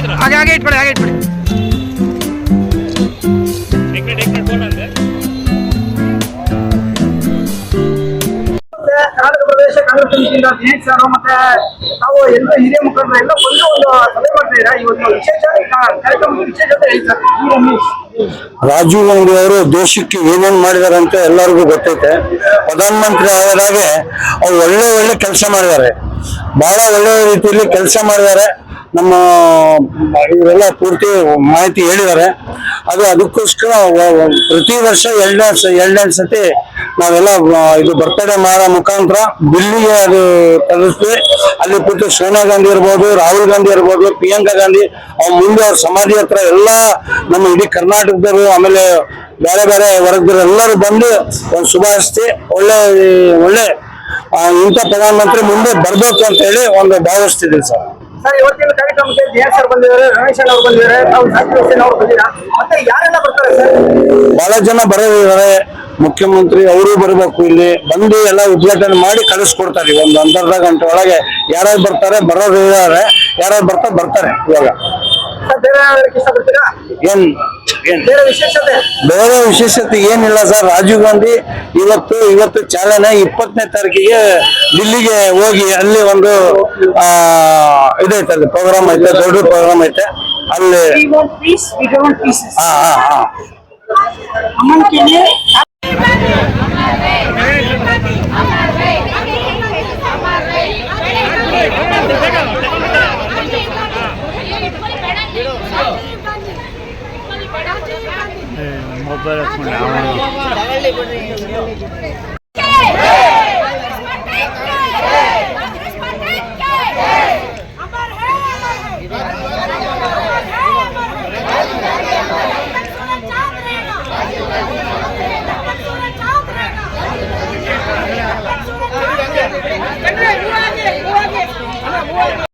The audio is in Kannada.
ಇದ್ರ ಹಾಗೆ ಹಾಗೆ ಇಟ್ಬಿಡಿ ಹಾಗೆ ಇಟ್ಬಿಡಿ. ಕರ್ನಾಟಕ ಪ್ರದೇಶ ಕಾಂಗ್ರೆಸ್ ಸಮಿತಿಯಿಂದ ದಿನೇಶ್ ಸರ್ ಮತ್ತೆ ನಾವು ಎಲ್ಲ ಹಿರಿಯ ಮುಖಂಡರು ಎಲ್ಲ ಬಂದು ಒಂದು ಸಭೆ ಇವತ್ತು ವಿಶೇಷ ಕಾರ್ಯಕ್ರಮ ವಿಶೇಷತೆ ಹೇಳಿ ಸರ್ ರಾಜೀವ್ ಗಾಂಧಿ ಅವರು ದೇಶಕ್ಕೆ ಏನೇನ್ ಮಾಡಿದಾರೆ ಅಂತ ಎಲ್ಲರಿಗೂ ಗೊತ್ತೈತೆ. ಪ್ರಧಾನಮಂತ್ರಿ ಆದಾಗೆ ಅವ್ರು ಒಳ್ಳೆ ಒಳ್ಳೆ ಕೆಲಸ ಮಾಡಿದ್ದಾರೆ. ಬಹಳ ಒಳ್ಳೆ ರೀತಿಯಲ್ಲಿ ಕೆಲಸ ಮಾಡಿದ್ದಾರೆ. ನಮ್ಮ ಇವರೆಲ್ಲ ಪೂರ್ತಿ ಮಾಹಿತಿ ಹೇಳಿದ್ದಾರೆ. ಅದು ಅದಕ್ಕೋಸ್ಕರ ಪ್ರತಿ ವರ್ಷ ಎರಡನೇ ಸ- ಎರಡನೇ ಸತಿ ನಾವೆಲ್ಲ ಇದು ಬರ್ತಡೇ ಮಾಡೋ ಮುಖಾಂತರ ದಿಲ್ಲಿಗೆ ಅದು ತಲುಪಿಸ್ತೀವಿ ಅಲ್ಲಿ ಕೂತು ಸೋನಿಯಾ ಗಾಂಧಿ ಇರ್ಬೋದು, ರಾಹುಲ್ ಗಾಂಧಿ ಇರ್ಬೋದು, ಪ್ರಿಯಾಂಕಾ ಗಾಂಧಿ, ಅವ್ರ ಮುಂದೆ ಅವ್ರ ಸಮಾಧಿ ಹತ್ರ ಎಲ್ಲ ನಮ್ಮ ಇಡೀ ಕರ್ನಾಟಕದವರು, ಆಮೇಲೆ ಬೇರೆ ಬೇರೆ ವರ್ಗದವರು ಎಲ್ಲರೂ ಬಂದು ಒಂದು ಶುಭಾಶಿಸಿ ಒಳ್ಳೆ ಒಳ್ಳೆ ಇಂಥ ಪ್ರಧಾನಮಂತ್ರಿ ಮುಂದೆ ಬರ್ಬೇಕು ಅಂತ ಹೇಳಿ ಒಂದು ಭಾವಿಸ್ತಿದ್ದೀವಿ ಸರ್. ಸರ್ ಇವತ್ತಿನ ಕಾರ್ಯಕ್ರಮಕ್ಕೆ ದಿನೇಶ್ ಸರ್ ಬಂದಿದ್ದಾರೆ ರಮೇಶ್ ಅವ್ರು ಬಂದಿದ್ದಾರೆ ನಾವು ಜಾಸ್ತಿ ಹುಸೇನ್ ಅವರು ಬಂದಿರಾ? ಮತ್ತೆ ಯಾರೆಲ್ಲ ಬರ್ತಾರೆ ಸರ್? ಬಹಳ ಜನ ಬರೋದಿದ್ದಾರೆ. ಮುಖ್ಯಮಂತ್ರಿ ಅವರು ಬರಬೇಕು ಇಲ್ಲಿ. ಬಂದು ಎಲ್ಲ ಉದ್ಘಾಟನೆ ಮಾಡಿ ಕಳಿಸ್ಕೊಡ್ತಾರೆ. ಒಂದು ಅರ್ಧ ಗಂಟೆ ಒಳಗೆ ಯಾರ್ಯಾರು ಬರ್ತಾರೆ ಬರೋರು ಇದ್ದಾರೆ. ಯಾರ್ಯಾರು ಬರ್ತಾರೆ ಬರ್ತಾರೆ ಇವಾಗ. ಸರ್ ಬೇರೆ ಇಷ್ಟಪಡ್ತೀರಾ ಏನ್? ಬೇರೆ ವಿಶೇಷತೆ? ಏನಿಲ್ಲ ಸರ್. ರಾಜೀವ್ ಗಾಂಧಿ ಇವತ್ತು ಇವತ್ತು ಚಾಲನೆ ಇಪ್ಪತ್ತನೇ ತಾರೀಕಿಗೆ ದಿಲ್ಲಿಗೆ ಹೋಗಿ ಅಲ್ಲಿ ಒಂದು ಆ ಇದೈತೆ ಅಲ್ಲಿ ಪ್ರೋಗ್ರಾಮ್ ಐತೆ ದೊಡ್ಡ ಪ್ರೋಗ್ರಾಮ್ ಐತೆ. ಅಲ್ಲಿ. ಹಾ ಹಾ ಹಾ. ಮೊಬೈಲ್ ಹಚ್ಕೊಂಡು